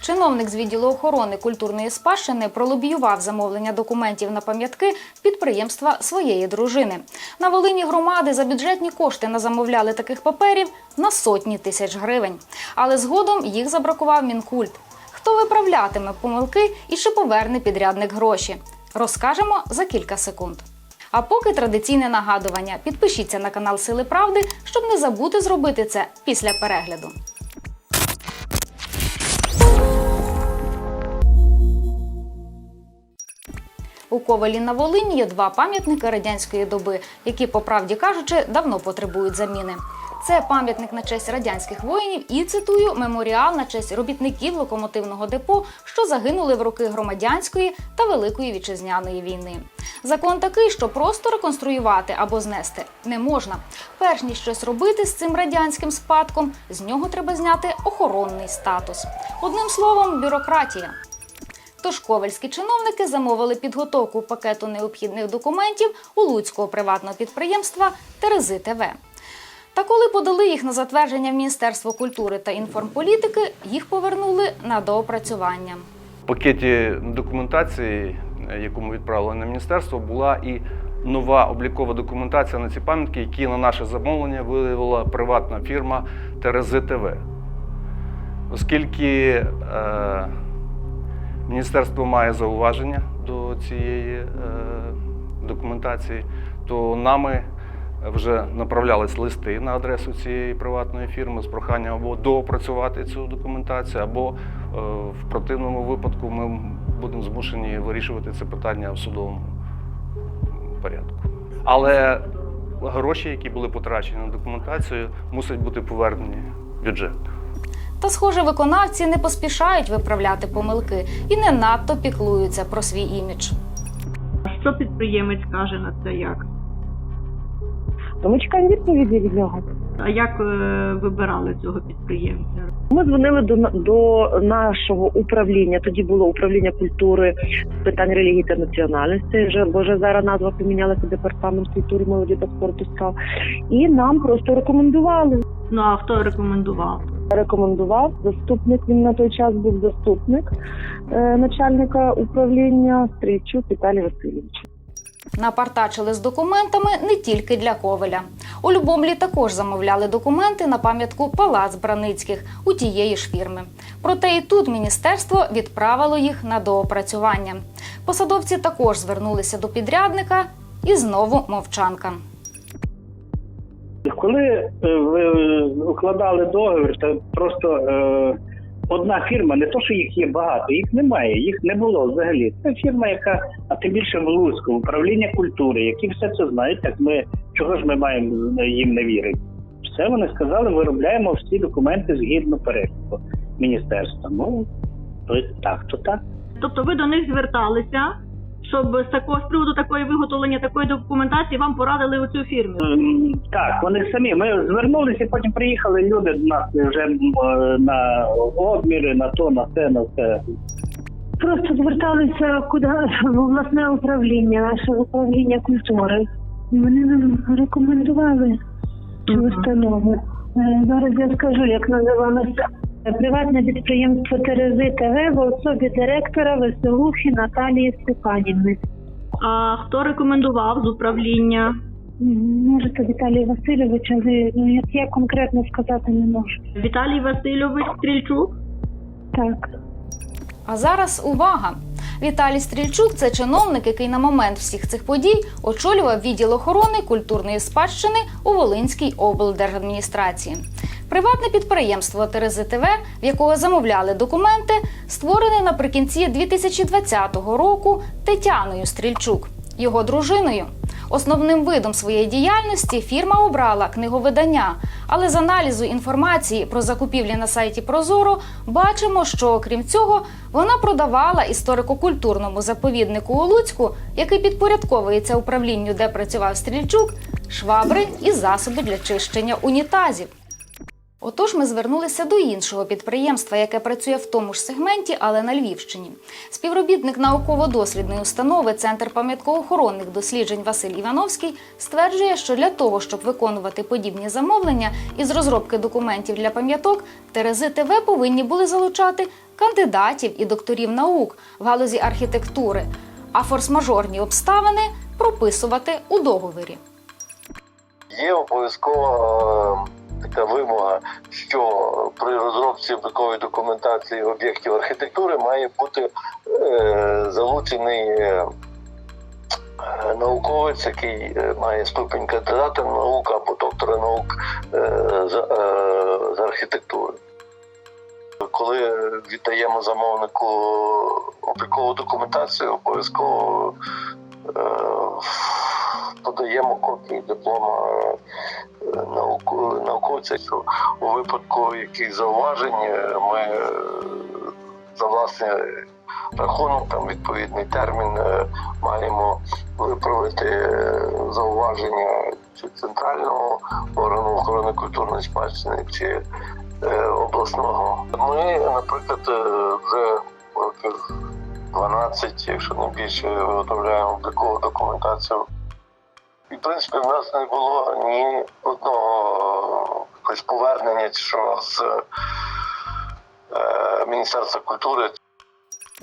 Чиновник з відділу охорони культурної спадщини пролобіював замовлення документів на пам'ятки підприємства своєї дружини. На Волині громади за бюджетні кошти назамовляли таких паперів на сотні тисяч гривень. Але згодом їх забракував мінкульт. Хто виправлятиме помилки і чи поверне підрядник гроші? Розкажемо за кілька секунд. А поки традиційне нагадування, підпишіться на канал Сили Правди, щоб не забути зробити це після перегляду. У Ковалі на Волині є два пам'ятники радянської доби, які, по правді кажучи, давно потребують заміни. Це пам'ятник на честь радянських воїнів і цитую меморіал на честь робітників локомотивного депо, що загинули в роки громадянської та великої вітчизняної війни. Закон такий, що просто реконструювати або знести не можна. Перш ніж щось робити з цим радянським спадком, з нього треба зняти охоронний статус. Одним словом, бюрократія. Тож ковальські чиновники замовили підготовку пакету необхідних документів у луцького приватного підприємства Терези ТВ. Та коли подали їх на затвердження в Міністерство культури та інформполітики, їх повернули на доопрацювання. В пакеті документації, яку ми відправили на міністерство, була і нова облікова документація на ці пам'ятки, які на наше замовлення виявила приватна фірма Терези ТВ. Оскільки е, міністерство має зауваження до цієї е, документації, то нами вже направлялись листи на адресу цієї приватної фірми з проханням або доопрацювати цю документацію, або е, в противному випадку ми будемо змушені вирішувати це питання в судовому порядку. Але гроші, які були потрачені на документацію, мусять бути повернені в бюджет. Та, схоже, виконавці не поспішають виправляти помилки і не надто піклуються про свій імідж. Що підприємець каже на це як? То ми чекаємо відповіді від нього. А як е, вибирали цього підприємця? Ми дзвонили до, до нашого управління. Тоді було управління культури з питань релігії та національності. Вже бо вже зараз назва помінялася департамент культури, молоді та спорту став. І нам просто рекомендували. Ну а хто рекомендував? Рекомендував заступник. Він на той час був заступник е, начальника управління Стрійчук Віталій Васильович. Напартачили з документами не тільки для Ковеля. У Любомлі також замовляли документи на пам'ятку Палац Браницьких у тієї ж фірми. Проте і тут міністерство відправило їх на доопрацювання. Посадовці також звернулися до підрядника і знову мовчанка. Коли е, ви е, укладали договір, то просто е, одна фірма, не то, що їх є багато, їх немає, їх не було взагалі. Це фірма, яка, а тим більше в Луцьку, управління культури, які все це знають, так ми чого ж ми маємо їм не вірити? Все вони сказали, виробляємо всі документи згідно переліку міністерства. Ну то так, то так. Тобто ви до них зверталися, щоб з такого з приводу такої виготовлення такої документації вам порадили оцю фірму. Ем, Так, вони самі. Ми звернулися, потім приїхали люди до нас вже е, на обміри, на то, на це, на все. Просто зверталися куди в обласне управління, наше управління культури. І Вони нам рекомендували цю установу. Е, Зараз я скажу, як називалося. Приватне підприємство Терези ТВ в особі директора Веселухи Наталії Степанівни. А хто рекомендував з управління? М, Може, це Віталій Васильович, але ну, як я конкретно сказати не можу. Віталій Васильович Стрільчук? Так. А зараз увага! Віталій Стрільчук це чиновник, який на момент всіх цих подій очолював відділ охорони культурної спадщини у Волинській облдержадміністрації. Приватне підприємство Терези ТВ, в якого замовляли документи, створене наприкінці 2020 року Тетяною Стрільчук, його дружиною. Основним видом своєї діяльності фірма обрала книговидання, але з аналізу інформації про закупівлі на сайті Прозоро бачимо, що окрім цього вона продавала історико-культурному заповіднику у Луцьку, який підпорядковується управлінню, де працював Стрільчук, швабри і засоби для чищення унітазів. Отож, ми звернулися до іншого підприємства, яке працює в тому ж сегменті, але на Львівщині. Співробітник науково-дослідної установи Центр пам'ятко-охоронних досліджень Василь Івановський стверджує, що для того, щоб виконувати подібні замовлення із розробки документів для пам'яток, Терези ТВ повинні були залучати кандидатів і докторів наук в галузі архітектури, а форс-мажорні обставини прописувати у договорі. Є обов'язкова е, така вимога, що при розробці облікової документації об'єктів архітектури має бути е, залучений е, е, науковець, який е, має ступінь кандидата наук або доктора наук з, е, з архітектури. Коли віддаємо замовнику облікову документацію, обов'язково подаємо копії диплома науковця, що у випадку яких зауважень е, ми е, за власний рахунок, там відповідний термін, е, маємо виправити зауваження чи центрального органу охорони культурної спадщини, чи обласного. Ми, наприклад, вже років 12, якщо не більше, виготовляємо облікову документацію і, в принципі, в нас не було ні одного якогось повернення, що з е, Міністерства культури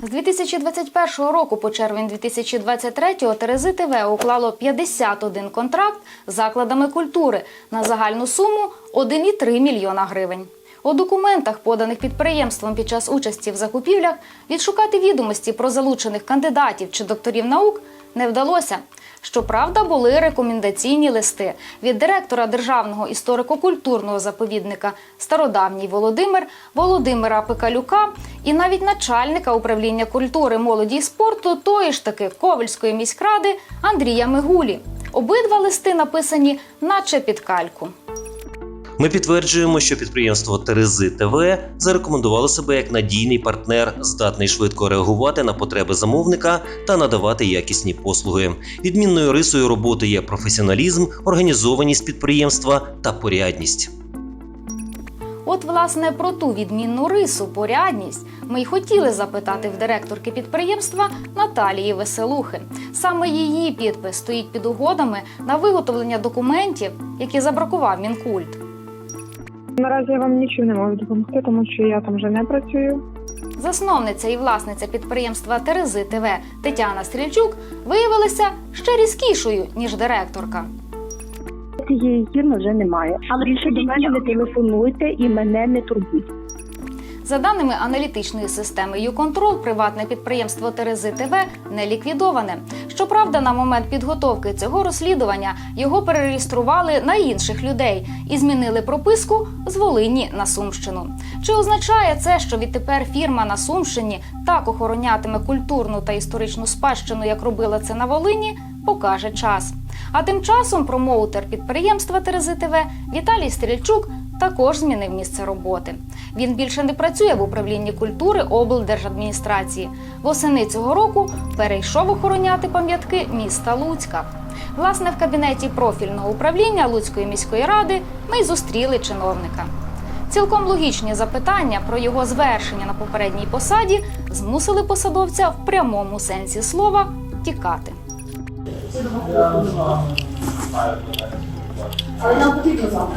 З 2021 року по червень 2023 Терези ТВ уклало 51 контракт з закладами культури на загальну суму 1,3 мільйона гривень. У документах, поданих підприємством під час участі в закупівлях, відшукати відомості про залучених кандидатів чи докторів наук не вдалося. Щоправда, були рекомендаційні листи від директора Державного історико-культурного заповідника Стародавній Володимир Володимира Пикалюка і навіть начальника управління культури, молоді і спорту тої ж таки Ковельської міськради Андрія Мигулі. Обидва листи написані, наче під кальку. Ми підтверджуємо, що підприємство Терези ТВ зарекомендувало себе як надійний партнер, здатний швидко реагувати на потреби замовника та надавати якісні послуги. Відмінною рисою роботи є професіоналізм, організованість підприємства та порядність. От, власне, про ту відмінну рису, порядність ми й хотіли запитати в директорки підприємства Наталії Веселухи. Саме її підпис стоїть під угодами на виготовлення документів, які забракував Мінкульт. Наразі я вам нічим не можу допомогти, тому що я там вже не працюю. Засновниця і власниця підприємства Терези ТВ Тетяна Стрільчук виявилася ще різкішою ніж директорка. Цієї фірми вже немає. Але Більше до мене не телефонуйте і мене не турбуйте. За даними аналітичної системи «Юконтрол», приватне підприємство Терези ТВ не ліквідоване. Щоправда, на момент підготовки цього розслідування його перереєстрували на інших людей і змінили прописку з Волині на Сумщину. Чи означає це, що відтепер фірма на Сумщині так охоронятиме культурну та історичну спадщину, як робила це на Волині, покаже час. А тим часом промоутер підприємства Терези ТВ Віталій Стрільчук також змінив місце роботи. Він більше не працює в управлінні культури облдержадміністрації. Восени цього року перейшов охороняти пам'ятки міста Луцька. Власне, в кабінеті профільного управління Луцької міської ради ми й зустріли чиновника. Цілком логічні запитання про його звершення на попередній посаді змусили посадовця в прямому сенсі слова тікати. Але нам потрібно з вами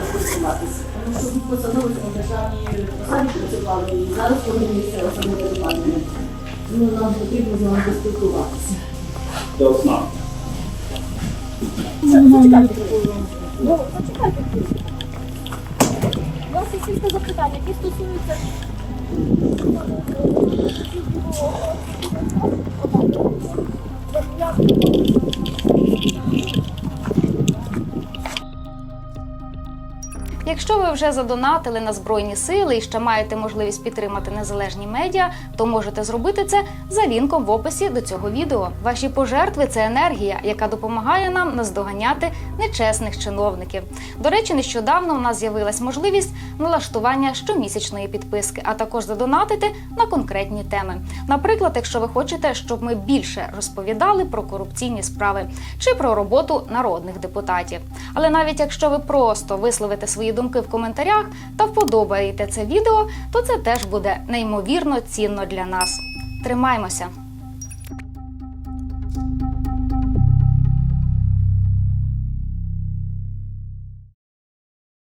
тому що ви посадовець на державній посаді працювали і зараз повинні місцево самоврядування. Тому нам потрібно з вами поспілкуватися. сна. зачекайте. Ну, зачекайте. У вас є кілька запитань, які стосуються Якщо ви вже задонатили на збройні сили і ще маєте можливість підтримати незалежні медіа, то можете зробити це за лінком в описі до цього відео. Ваші пожертви це енергія, яка допомагає нам наздоганяти нечесних чиновників. До речі, нещодавно у нас з'явилась можливість налаштування щомісячної підписки, а також задонатити на конкретні теми. Наприклад, якщо ви хочете, щоб ми більше розповідали про корупційні справи чи про роботу народних депутатів. Але навіть якщо ви просто висловите свої думки в коментарях та вподобаєте це відео, то це теж буде неймовірно цінно для нас. Тримаймося!